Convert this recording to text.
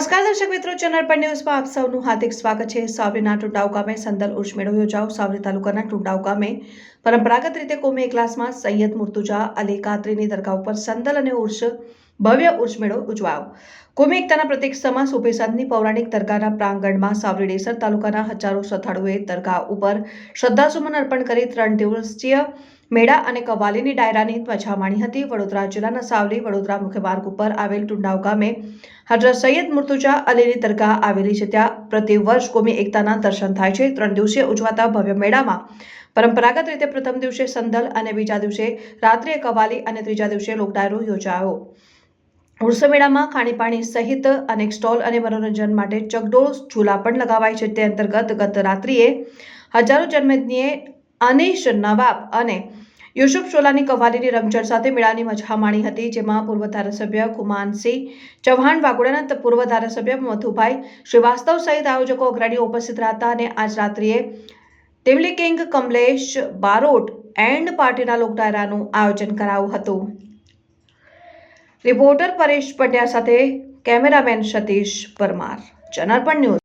નમસ્કાર દર્શક મિત્રો, ચેનલ પર ન્યૂઝમાં આપ સૌનું હાર્દિક સ્વાગત છે. સાવરીના ટુંડાવ ગામે સંદલ ઉર્ષ મેળો યોજાઓ સાવરી તાલુકાના ટુંડાવ ગામે પરંપરાગત રીતે કોમી ક્લાસમાં સૈયદ મુર્તુજા અલી કાદરીની દરગાહ ઉપર સંદલ અને ઉર્ષ ભવ્ય ઉર્ષ મેળો ઉજવાયો. કોમી એકતાના પ્રતિક સમા સુભેસાદની પૌરાણિક દરગાહના પ્રાંગણમાં સાવરીડેસર તાલુકાના હજારો શ્રદ્ધાળુએ દરગાહ ઉપર શ્રદ્ધાસુમન અર્પણ કરી ત્રણ દિવસીય મેળા અને કવાલીની ડાયરાની ધ્વજા માણી હતી. વડોદરા જિલ્લાના સાવલી વડોદરા મુખ્ય માર્ગ ઉપર આવેલ ટુંડાવ ગામે હજરત સૈયદ મુર્તુજા અલીની દરગાહ આવેલી છે. ત્યાં પ્રતિ વર્ષ કોમી એકતાના દર્શન થાય છે. ત્રણ દિવસીય ઉજવાતા ભવ્ય મેળામાં પરંપરાગત રીતે પ્રથમ દિવસે સંદલ અને બીજા દિવસે રાત્રે કવાલી અને ત્રીજા દિવસે લોકડાયરો યોજાયો. ઉર્સ મેળામાં ખાણીપાણી સહિત અનેક સ્ટોલ અને મનોરંજન માટે ચકડોળ ઝૂલા પણ લગાવાય છે. તે અંતર્ગત ગત રાત્રિએ હજારો જન્મેદનીએ અનીશ નવાબ અને યુસુફ શોલાની કવાલીની રમઝટ સાથે મેળાની મજા માણી હતી, જેમાં પૂર્વ ધારાસભ્ય કુમાનસિંહ ચૌહાણ વાઘોડાના પૂર્વ ધારાસભ્ય મધુભાઈ શ્રીવાસ્તવ સહિત આયોજકો અગ્રણીઓ ઉપસ્થિત રહ્યા અને આજ રાત્રિએ તિવલી કિંગ કમલેશ બારોટ એન્ડ પાર્ટીના લોકડાયરાનું આયોજન કરાયું હતું. રિપોર્ટર પરેશ પંડ્યા સાથે કેમેરામેન સતીશ પરમાર. જનાર્પણ ન્યૂઝ